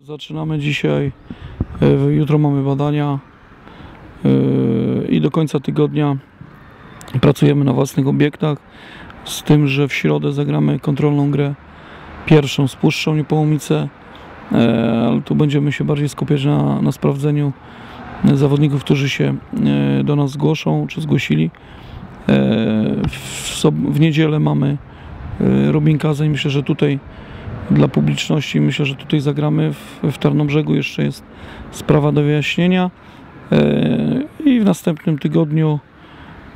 Zaczynamy dzisiaj, e, jutro mamy badania e, i do końca tygodnia pracujemy na własnych obiektach, z tym, że w środę zagramy kontrolną grę pierwszą z Puszczą Niepołomice, e, ale tu będziemy się bardziej skupiać na, na sprawdzeniu zawodników, którzy się do nas zgłoszą, czy zgłosili. W, w niedzielę mamy Robin Kazań, myślę, że tutaj dla publiczności. Myślę, że tutaj zagramy w, w Tarnobrzegu. Jeszcze jest sprawa do wyjaśnienia. E, I w następnym tygodniu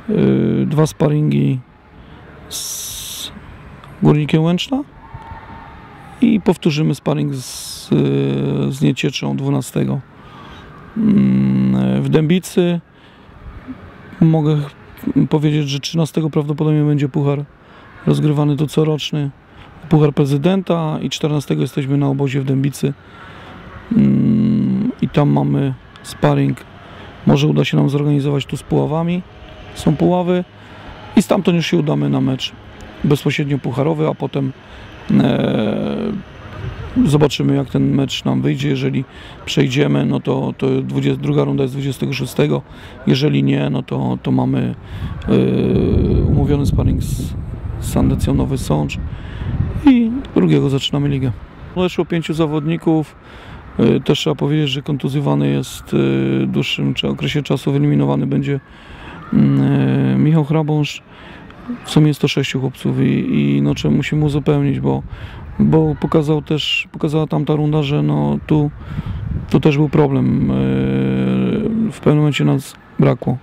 e, dwa sparingi z Górnikiem Łęczna i powtórzymy sparing z, e, z Niecieczą 12. Mm, W Dębicy mogę powiedzieć, że 13 prawdopodobnie będzie puchar rozgrywany to coroczny. Puchar Prezydenta i 14 jesteśmy na obozie w Dębicy Mm, i tam mamy sparring. Może uda się nam zorganizować tu z Puławami. Są Puławy i stamtąd już się udamy na mecz bezpośrednio pucharowy, a potem e, zobaczymy jak ten mecz nam wyjdzie. Jeżeli przejdziemy, no to, to 20, druga runda jest 26. Jeżeli nie, no to, to mamy e, umówiony sparring z, z Andecją Nowy Sącz i drugiego zaczynamy ligę. Weszło pięciu zawodników. Y, Też trzeba powiedzieć, że kontuzjowany jest y, w dłuższym okresie czasu wyeliminowany będzie mm, y, Michał Hrabąż. W sumie jest to sześciu chłopców i, i no, musimy uzupełnić, bo, bo pokazał też, pokazała tamta runda, że no, tu, tu też był problem. W pewnym momencie nas brakło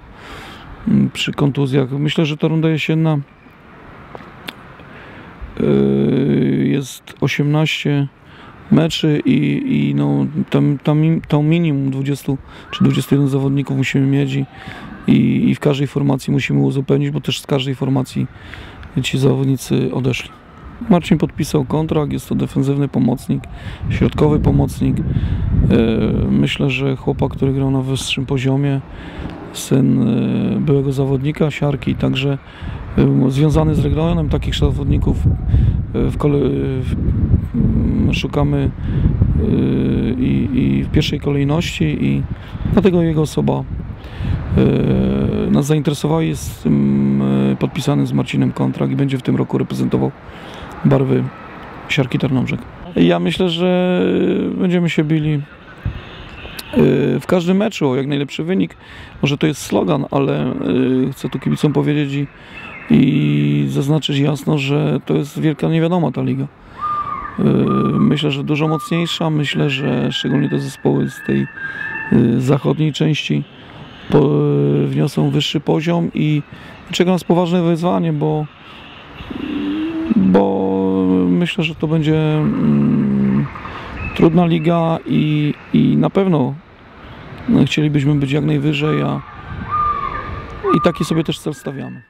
mm, przy kontuzjach. Myślę, że ta runda jesienna jest 18 meczy i, i no, tam, tam, tam minimum 20 czy 21 zawodników musimy mieć i, i, w każdej formacji musimy uzupełnić, bo też z każdej formacji ci zawodnicy odeszli. Marcin podpisał kontrakt, jest to defensywny pomocnik, środkowy pomocnik. E, Myślę, że chłopak, który grał na wyższym poziomie, syn e, byłego zawodnika siarki, także związany z regionem takich zawodników e, w kole, w, mm, szukamy e, i, i w pierwszej kolejności i dlatego jego osoba nas zainteresowała. Jest podpisany z Marcinem kontrakt i będzie w tym roku reprezentował barwy siarki Tarnobrzeg. Ja myślę, że będziemy się bili w każdym meczu o jak najlepszy wynik. Może to jest slogan, ale chcę tu kibicom powiedzieć i, i zaznaczyć jasno, że to jest wielka niewiadoma ta liga. E, Myślę, że dużo mocniejsza. Myślę, że szczególnie te zespoły z tej e, zachodniej części e, wniosą wyższy poziom i czeka nas poważne wyzwanie, bo, bo myślę, że to będzie mm, trudna liga i, i na pewno no, chcielibyśmy być jak najwyżej, a i taki sobie też cel stawiamy.